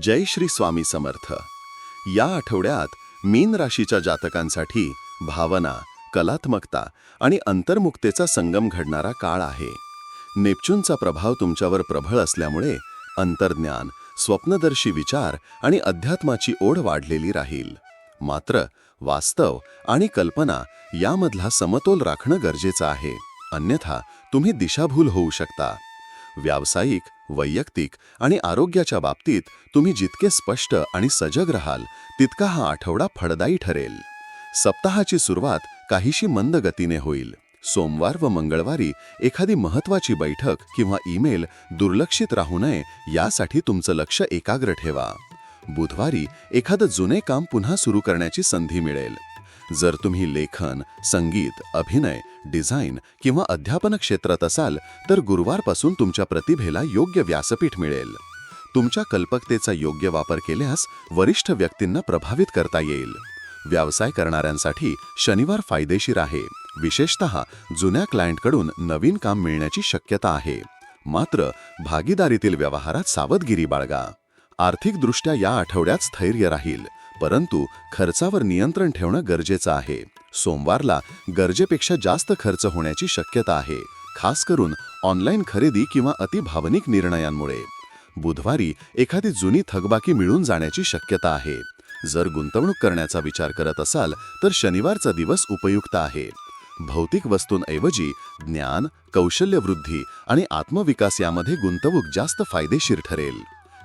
जय श्री स्वामी समर्थ. या आठवड्यात मीन राशीच्या जातकांसाठी भावना कलात्मकता आणि अंतर्मुक्तेचा संगम घडणारा काळ आहे. नेपच्यूनचा प्रभाव तुमच्यावर प्रबळ असल्यामुळे अंतर्ज्ञान स्वप्नदर्शी विचार आणि अध्यात्माची ओढ वाढलेली राहील. मात्र वास्तव आणि कल्पना यामधला समतोल राखणं गरजेचं आहे. अन्यथा तुम्ही दिशाभूल होऊ शकता. व्यावसायिक वैयक्तिक आणि आरोग्याच्या बाबतीत तुम्ही जितके स्पष्ट आणि सजग राहाल तितका हा आठवडा फळदायी ठरेल. सप्ताहाची सुरुवात काहीशी मंद गतीने होईल. सोमवार व मंगळवारी एखादी महत्वाची बैठक किंवा ईमेल दुर्लक्षित राहू नये यासाठी तुमचं लक्ष एकाग्र ठेवा. बुधवारी एखादं जुने काम पुन्हा सुरू करण्याची संधी मिळेल. जर तुम्ही लेखन संगीत अभिनय डिझाईन किंवा अध्यापन क्षेत्रात असाल तर गुरुवारपासून तुमच्या प्रतिभेला योग्य व्यासपीठ मिळेल. तुमच्या कल्पकतेचा योग्य वापर केल्यास वरिष्ठ व्यक्तींना प्रभावित करता येईल. व्यवसाय करणाऱ्यांसाठी शनिवार फायदेशीर आहे. विशेषत जुन्या क्लायंटकडून नवीन काम मिळण्याची शक्यता आहे. मात्र भागीदारीतील व्यवहारात सावधगिरी बाळगा. आर्थिकदृष्ट्या या आठवड्यात स्थैर्य राहील. परंतु खर्चावर नियंत्रण ठेवणं गरजेचं आहे. सोमवारला गरजेपेक्षा जास्त खर्च होण्याची शक्यता आहे खास करून ऑनलाईन खरेदी किंवा अतिभावनिक निर्णयांमुळे. बुधवारी एखादी जुनी थकबाकी मिळून जाण्याची शक्यता आहे. जर गुंतवणूक करण्याचा विचार करत असाल तर शनिवारचा दिवस उपयुक्त आहे. भौतिक वस्तूंऐवजी ज्ञान कौशल्यवृद्धी आणि आत्मविकास यामध्ये गुंतवणूक जास्त फायदेशीर ठरेल.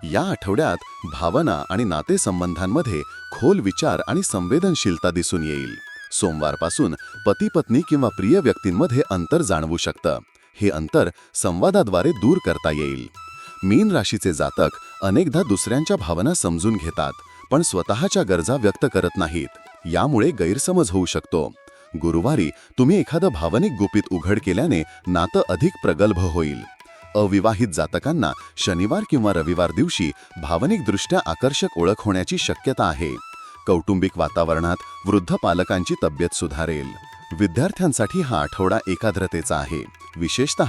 या आठवड्यात भावना आणि नातेसंबंधांमध्ये खोल विचार आणि संवेदनशीलता दिसून येईल. सोमवारपासून पती पत्नी किंवा प्रिय व्यक्तींमध्ये अंतर जाणवू शकतं. हे अंतर संवादाद्वारे दूर करता येईल. मीन राशीचे जातक अनेकदा दुसऱ्यांच्या भावना समजून घेतात पण स्वतःच्या गरजा व्यक्त करत नाहीत. यामुळे गैरसमज होऊ शकतो. गुरुवारी तुम्ही एखादं भावनिक गुपित उघड केल्याने नातं अधिक प्रगल्भ होईल. अविवाहित जातकांना शनिवार किंवा रविवार दिवशी भावनिकदृष्ट्या आकर्षक ओळख होण्याची शक्यता आहे. कौटुंबिक वातावरणात वृद्ध पालकांची तब्येत सुधारेल. विद्यार्थ्यांसाठी हा आठवडा एकाग्रतेचा आहे. विशेषत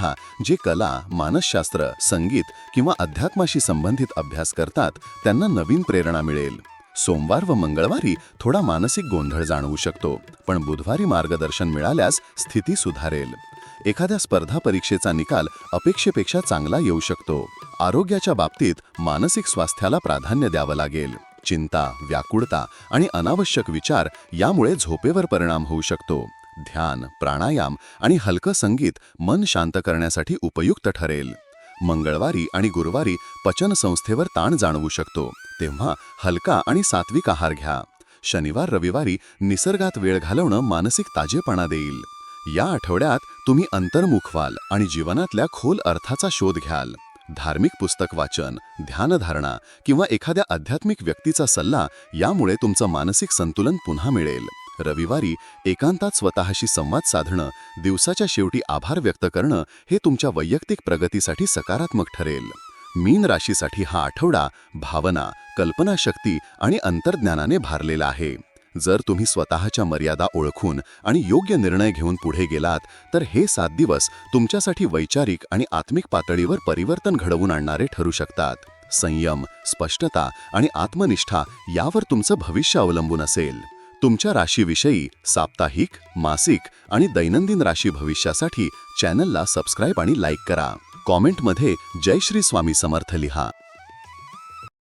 जे कला मानसशास्त्र संगीत किंवा अध्यात्माशी संबंधित अभ्यास करतात त्यांना नवीन प्रेरणा मिळेल. सोमवार व मंगळवारी थोडा मानसिक गोंधळ जाणवू शकतो पण बुधवारी मार्गदर्शन मिळाल्यास स्थिती सुधारेल. एखाद्या स्पर्धा परीक्षेचा निकाल अपेक्षेपेक्षा चांगला येऊ शकतो. आरोग्याच्या बाबतीत मानसिक स्वास्थ्याला प्राधान्य द्यावं लागेल. चिंता व्याकुळता आणि अनावश्यक विचार यामुळे झोपेवर परिणाम होऊ शकतो. ध्यान प्राणायाम आणि हलकं संगीत मन शांत करण्यासाठी उपयुक्त ठरेल. मंगळवारी आणि गुरुवारी पचन संस्थेवर ताण जाणवू शकतो. तेव्हा हलका आणि सात्विक आहार घ्या. शनिवार रविवारी निसर्गात वेळ घालवणं मानसिक ताजेपणा देईल. या आठवड्यात तुम्ही अंतर्मुख व्हाल आणि जीवनातल्या खोल अर्थाचा शोध घ्याल. धार्मिक पुस्तक वाचन ध्यानधारणा किंवा एखाद्या आध्यात्मिक व्यक्तीचा सल्ला यामुळे तुमचं मानसिक संतुलन पुन्हा मिळेल. रविवारी एकांतात स्वतःशी संवाद साधणं दिवसाच्या शेवटी आभार व्यक्त करणं हे तुमच्या वैयक्तिक प्रगतीसाठी सकारात्मक ठरेल. मीन राशीसाठी हा आठवडा भावना कल्पनाशक्ती आणि अंतर्ज्ञानाने भारलेला आहे. जर तुम्ही स्वतःच्या मर्यादा ओळखून आणि योग्य निर्णय घेऊन पुढे गेलात तर हे सात दिवस तुमच्यासाठी वैचारिक आणि आत्मिक पातळीवर परिवर्तन घडवून आणणारे ठरू शकतात. संयम स्पष्टता आणि आत्मनिष्ठा यावर तुमचं भविष्य अवलंबून असेल. तुमच्या राशीविषयी साप्ताहिक मासिक आणि दैनंदिन राशी भविष्यासाठी चॅनलला सबस्क्राईब आणि लाईक करा. कॉमेंटमध्ये जय श्री स्वामी समर्थ लिहा.